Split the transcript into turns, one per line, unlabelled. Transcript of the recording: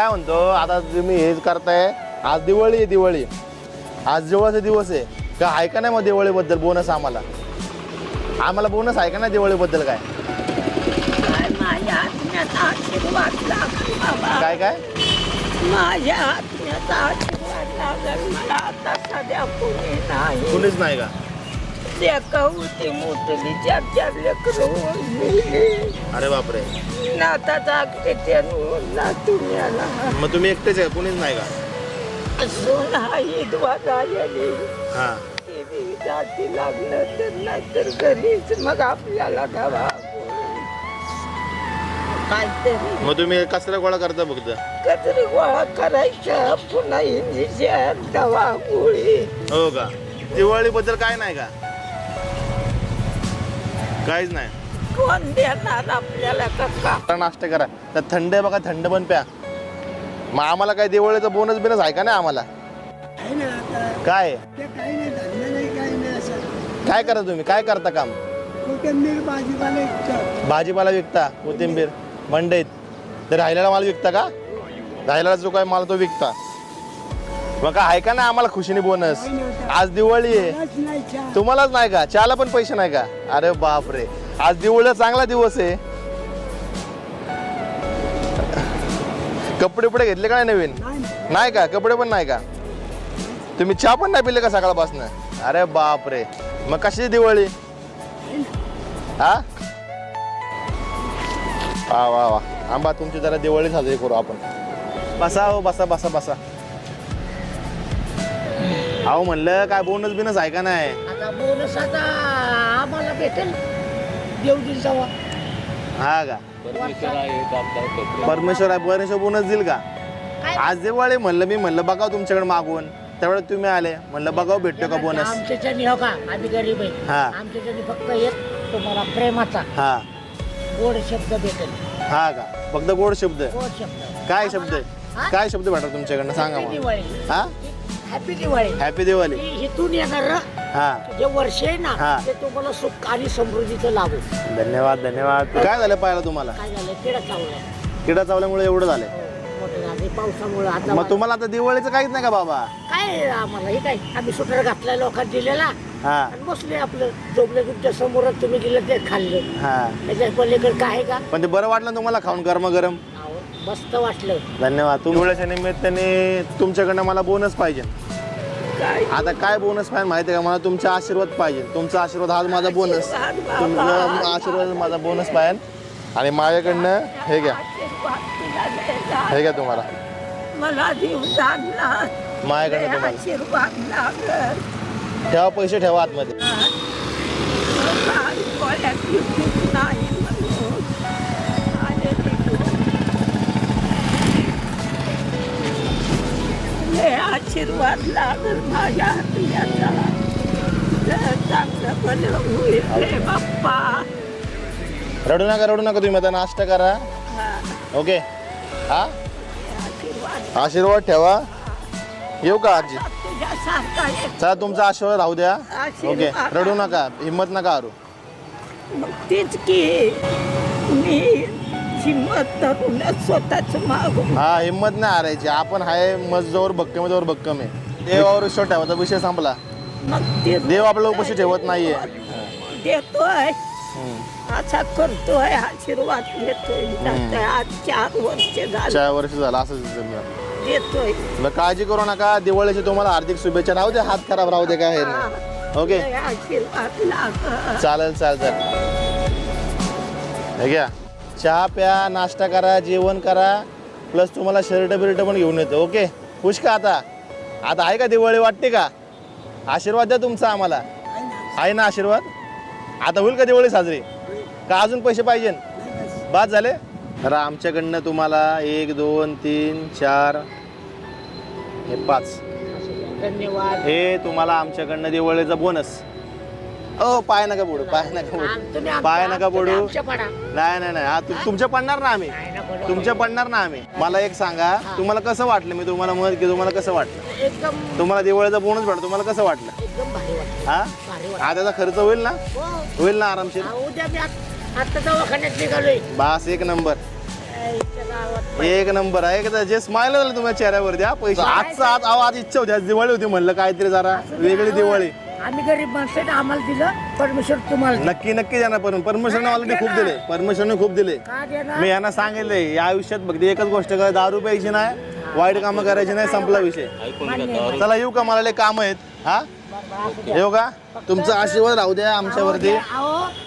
काय म्हणतो आता तुम्ही हेच करताय आज दिवाळी आहे दिवाळी. आज दिवस दिवस आहे. का आहे का नाही मग दिवाळीबद्दल बोनस आम्हाला. आम्हाला बोनस आहे का नाही दिवाळीबद्दल काय?
काय माझ्या आत्म्याचा आशीर्वाद लागल बाबा
काय काय?
माझ्या आत्म्याचा आशीर्वाद लागल. मला आता सध्या कोणी नाही.
कुणीच नाही का?
लेका होती मोठली चार चार लेकरं
अरे बापरे.
नाताचा त्यानं नातून याला
मग तुम्ही एकटेच आहे कुणीच नाही का?
सून हा ईदवा झालेली.
हां.
ते बी जाती लागलं तर नाहीतर घरीच मग आपल्याला दवा काहीतरी
मग तुम्ही कचरा गोळा करता फक्त?
कचरी गोळा करायचं पुन्हा इंजेक्शन दवा गोळी.
हो का? दिवाळीबद्दल काय नाही का? काहीच नाही.
कोण देणार आपल्याला कक्का
आता नाश्ता करा. तर थंड आहे बघा थंड पण प्या. मग आम्हाला काय दिवाळीचा बोनस बिनस आहे का नाही आम्हाला?
आता.
काय?
ते काही नाही धंदा नाही काही नाही असं.
काय करा तुम्ही? काय करता काम?
कोथिंबीर भाजीपाला इतकं
भाजीपाला विकता कोथिंबीर मंडईत. तर राहिलेला माल विकता का? राहिलेला जो काय माल तो विकता. मग का आहे का नाही आम्हाला खुशीने बोनस. आज दिवाळी आहे. तुम्हालाच नाही का? चहाला पण पैसे नाही का? अरे बापरे. आज दिवाळीला चांगला दिवस आहे. कपडे पुढे घेतले का नाही नवीन?
नाही
नाही का? कपडे पण नाही का? तुम्ही चहा पण नाही पिले का सकाळपासून? अरे बापरे. मग कशी दिवाळी? हा? वा वा वा. आंबा तुमची जरा दिवाळी साजरी करू आपण. बसा हो बसा बसा बसा. अहो म्हणलं काय बोनस बिनस आहे का नाही?
आता बोनस आता आम्हाला भेटेल. जावा.
हा का? परमेश्वर आहे परमेश्वर बोनस देईल का? आज दिवाळी म्हणलं मी म्हणलं बघाव तुमच्याकडे मागून. त्यावेळेस तुम्ही आले. म्हणलं बघाव भेटतो का बोनस
आमच्याच्यानी हो का? आम्ही गरीब आहे.
हा.
आमच्याच्यानी फक्त एक तुम्हाला प्रेमाचा.
हा.
गोड शब्द भेटेल.
हा का? फक्त गोड शब्द?
गोड शब्द.
काय शब्द?
हा?
काय शब्द भेटतात तुमच्याकडनं? सांगा
दिवाळी?
हा?
हॅपी दिवाळी
हॅपी दिवाळी
ही इथून येणार
हा?
जे वर्ष आहे
हा.
ना ते तुम्हाला सुख आणि समृद्धीचं लाभू.
धन्यवाद धन्यवाद. काय झालं पाहिलं तुम्हाला?
काय झालं? किडा चावलाय
किडा चावल्यामुळे एवढं झालंय
हो, मोठं झालं. पावसामुळे आता
मग तुम्हाला आता दिवाळीचं काहीच नाही का बाबा?
काय आम्हाला? हे काय? आम्ही सुटर घातलाय लोकांना दिलेला.
हा.
बसले आपलं. झोपले तुमच्या समोरच तुम्ही दिलं ते खाल्लं.
हा.
त्याच्या पलीकडे काय आहे का?
पण ते बरं वाटलं ना तुम्हाला खाऊन गरम गरम
मस्त वाटलं.
धन्यवाद. दिवाळीच्या निमित्ताने तुमच्याकडनं मला बोनस पाहिजे.
काय?
आता काय बोनस पाहिजे माहिती आहे का? मला तुमचा आशीर्वाद पाहिजे. तुमचा आशीर्वाद हा माझा बोनस
आशीर्वाद
तुमचा
बाबा.
आशीर्वाद माझा बोनस पाहिजे. आणि माझ्याकडनं हे घ्या. हे घ्या तुम्हाला.
मला
माझ्याकडनं तुम्हाला. ठेवा पैसे ठेवा आतमध्ये.
आशीर्वाद लागल माझ्या हातल्याचा लय चांगलं भलं होईल रे बाप्पा.
रडू नका रडू नका तुम्ही आता नाश्ता करा.
हा,
ओके. हा?
आशीर्वाद.
आशीर्वाद ठेवा. येऊ का आजी?
एक
चला तुमचा आशीर्वाद राहू द्या. ओके.
आशीर्वाद.
रडू नका हिंमत नका हरू.
मग तेच की मी हिंमत धरून स्वतःच मागून.
हा हिंमत नाही हारायची. आपण हाय मजजोर भक्कमेजोर भक्कम आहे. देवावर विश्वास ठेवायचा विषय संपला.
मग ते
देव आपल्याला उपाशी ठेवत नाहीये.
देतोय. असा करतोय आशीर्वाद देतोय जातोय. आज चार वर्ष झालं.
चार वर्ष झालं असं.
देतोय.
काळजी करू नका. दिवाळीची तुम्हाला हार्दिक शुभेच्छा. राहू दे हात खराब राहू दे काय हे नाही. ओके?
लय आशीर्वाद लाग.
चालेल चालेल चालेल. हे घ्या. चहा प्या नाश्ता करा जेवण करा प्लस तुम्हाला शर्ट बिर्ट पण घेऊन येतो ओके खुश का आता? आता आहे का दिवाळी? वाटते का? आशीर्वाद द्या तुमचा आम्हाला. आहे ना आशीर्वाद? आता होईल का दिवाळी साजरी? का अजून पैसे पाहिजे? बाद झाले? तर आमच्याकडनं तुम्हाला एक दोन तीन चार हे पाच.
धन्यवाद.
हे तुम्हाला आमच्याकडनं दिवाळीचा बोनस ओ पाय नका बोडू पाय नका बोडू. पाय नका बोडू. नाही नाही नाही. हा, तु- तुमच्या पडणार ना आम्ही. तुमच्या पडणार ना आम्ही. मला एक सांगा तुम्हाला कसं वाटलं? मी तुम्हाला मत की तुम्हाला कसं वाटलं?
एकदम
तुम्हाला दिवाळीचा बोनस भेटतो तुम्हाला कसं वाटलं?
एकदम भारी वाटत
हा?
भारी
हा त्याचा खर्च होईल ना?
हो.
होईल ना आरामशीर?
आ, उद्या मी आत- आता दवाखान्यात निघालोय.
बास एक नंबर.
गावात
एक नंबर आहे. का जे स्माईल झालं तुमच्या चेहऱ्यावरती हा पैसे. आजचा आज अहो, आज इच्छा होती. आज दिवाळी होती म्हणलं काहीतरी जरा वेगळी दिवाळी.
आम्ही गरीब माणसाने आम्हाला दिलं परमेश्वर तुम्हाला दिलं.
नक्की नक्की देणार पण परमेश्वरने ऑलरेडी खूप दिले. परमेश्वरने खूप दिले.
का देणार
मी यांना सांगितलंय या आयुष्यात फक्त एकच गोष्ट कर दारू प्यायची नाही वाईट कामं करायची नाही संपला विषय. चला येऊ का? मला काम आहेत. हा? येऊ का? तुमचा आशीर्वाद राहू द्या आमच्यावरती.
अहो